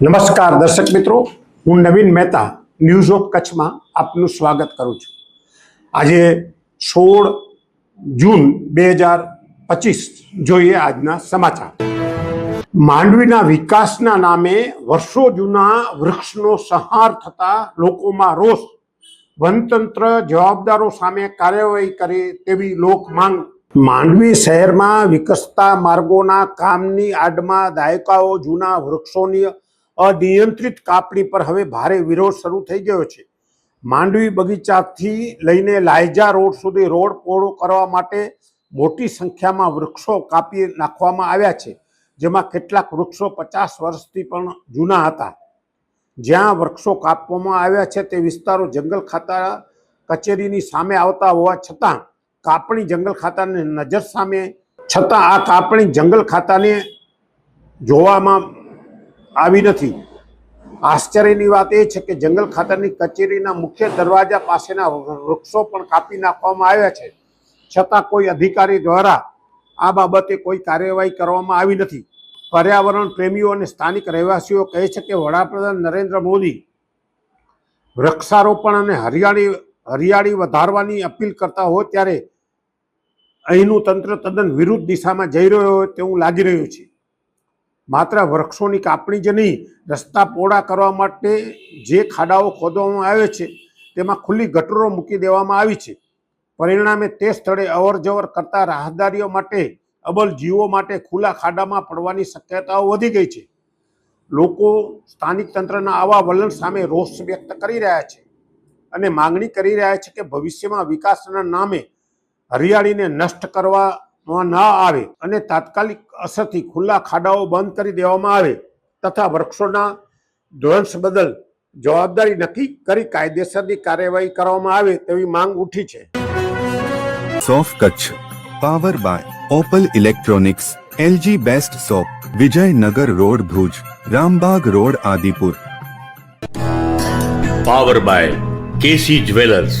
નમસ્કાર દર્શક મિત્રો, હું નવીન મહેતા ન્યૂઝ ઓફ કચ્છમાં આપનું સ્વાગત કરું છું. આજે સોળ જૂન બે હજાર પચીસ જોઈએ આજના સમાચાર. માંડવીના વિકાસના નામે વર્ષો જૂના વૃક્ષનો સંહાર થતા લોકોમાં રોષ. વનતંત્ર જવાબદારો સામે કાર્યવાહી કરે તેવી લોક માંગ. માંડવી શહેરમાં વિકસતા માર્ગોના કામની આડમાં દાયકાઓ જૂના વૃક્ષોની અનિયંત્રિત કાપણી પર હવે ભારે વિરોધ શરૂ થઈ ગયો છે. માંડવી બગીચાથી લઈને લાયજા રોડ સુધી રોડ પહોળો કરવા માટે મોટી સંખ્યામાં વૃક્ષો કાપી નાખવામાં આવ્યા છે, જેમાં કેટલાક વૃક્ષો પચાસ વર્ષથી પણ જૂના હતા. જ્યાં વૃક્ષો કાપવામાં આવ્યા છે તે વિસ્તારો જંગલ ખાતા કચેરીની સામે આવતા હોવા છતાં કાપણી જંગલ ખાતાની નજર સામે, છતાં આ કાપણી જંગલ ખાતાને જોવામાં આવી નથી. આશ્ચર્યની વાત એ છે કે જંગલ ખાતાની કચેરીના મુખ્ય દરવાજા પાસેના વૃક્ષો પણ કાપી નાખવામાં આવ્યા છે. છતાં કોઈ અધિકારી દ્વારા આ બાબતે કોઈ કાર્યવાહી કરવામાં આવી નથી. પર્યાવરણ પ્રેમીઓ અને સ્થાનિક રહેવાસીઓ કહે છે કે વડાપ્રધાન નરેન્દ્ર મોદી વૃક્ષારોપણ અને હરિયાળી હરિયાળી વધારવાની અપીલ કરતા હોય ત્યારે અહીંનું તંત્ર તદ્દન વિરુદ્ધ દિશામાં જઈ રહ્યો હોય તેવું લાગી રહ્યું છે. માત્ર વૃક્ષોની કાપણી જ નહીં, રસ્તા પહોળા કરવા માટે જે ખાડાઓ ખોદવામાં આવે છે, તેમાં ખુલ્લી ગટરો મૂકી દેવામાં આવી છે. પરિણામે તે સ્થળે અવરજવર કરતા રાહદારીઓ માટે અબલ જીવો માટે ખુલ્લા ખાડામાં પડવાની શક્યતાઓ વધી ગઈ છે. લોકો સ્થાનિક તંત્રના આવા વલણ સામે રોષ વ્યક્ત કરી રહ્યા છે અને માંગણી કરી રહ્યા છે કે ભવિષ્યમાં વિકાસના નામે હરિયાળીને નષ્ટ કરવામાં ન આવે અને તાત્કાલિક અસરથી ખુલ્લા ખાડાઓ બંધ કરી દેવામાં આવે તથા વૃક્ષોના ધ્વંસ બદલ જવાબદારી નક્કી કરી કાયદેસરની કાર્યવાહી કરવામાં આવે તેવી માંગ ઉઠી છે. સોફ Kutch power by Opal electronics LG best shop Vijaynagar road Bhuj Rambag road Adipur. Power by KC jewellers.